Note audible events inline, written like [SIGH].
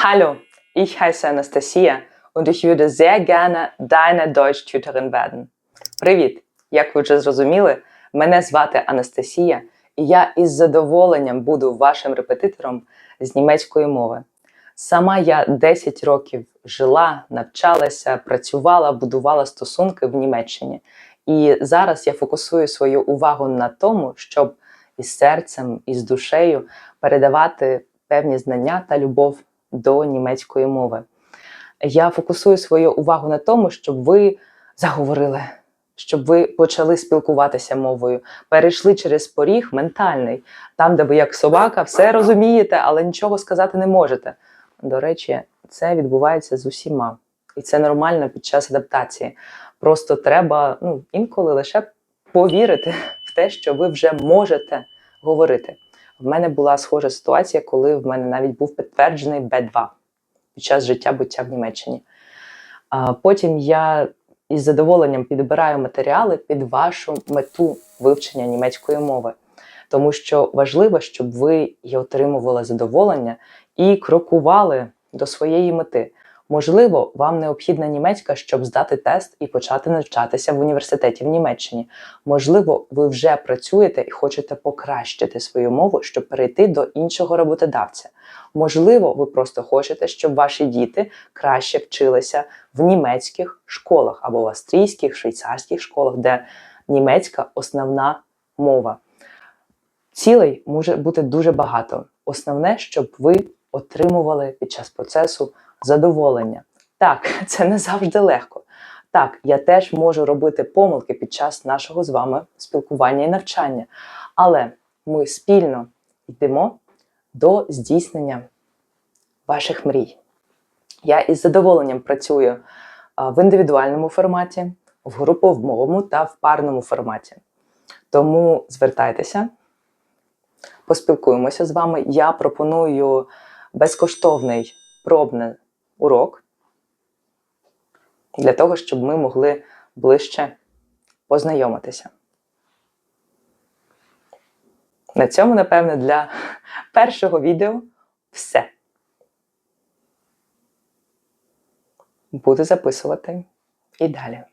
Hallo, ich heiße Anastasia und ich würde sehr gerne deine Deutsch-Tutorin werden. Привіт! Як ви вже зрозуміли, мене звати Анастасія, і я із задоволенням буду вашим репетитором з німецької мови. Сама я 10 років жила, навчалася, працювала, будувала стосунки в Німеччині. І зараз я фокусую свою увагу на тому, щоб із серцем, із душею передавати певні знання та любов до німецької мови. Я фокусую свою увагу на тому, щоб ви заговорили, щоб ви почали спілкуватися мовою, перейшли через поріг ментальний, там, де ви як собака все розумієте, але нічого сказати не можете. До речі, це відбувається з усіма, і це нормально під час адаптації. Просто треба ну, інколи лише повірити в те, що ви вже можете говорити. В мене була схожа ситуація, коли в мене навіть був підтверджений Б2 під час життя буття в Німеччині. А потім я із задоволенням підбираю матеріали під вашу мету вивчення німецької мови, тому що важливо, щоб ви і отримували задоволення і крокували до своєї мети. Можливо, вам необхідна німецька, щоб здати тест і почати навчатися в університеті в Німеччині. Можливо, ви вже працюєте і хочете покращити свою мову, щоб перейти до іншого роботодавця. Можливо, ви просто хочете, щоб ваші діти краще вчилися в німецьких школах або в австрійських, швейцарських школах, де німецька основна мова. Цілей може бути дуже багато. Основне, щоб ви отримували під час процесу задоволення. Так, [LAUGHS] це не завжди легко. Так, я теж можу робити помилки під час нашого з вами спілкування і навчання, але ми спільно йдемо до здійснення ваших мрій. Я із задоволенням працюю в індивідуальному форматі, в груповому та в парному форматі. Тому звертайтеся, поспілкуємося з вами. Я пропоную безкоштовний пробний урок для того, щоб ми могли ближче познайомитися. На цьому, напевне, для першого відео все. Буду записувати і далі.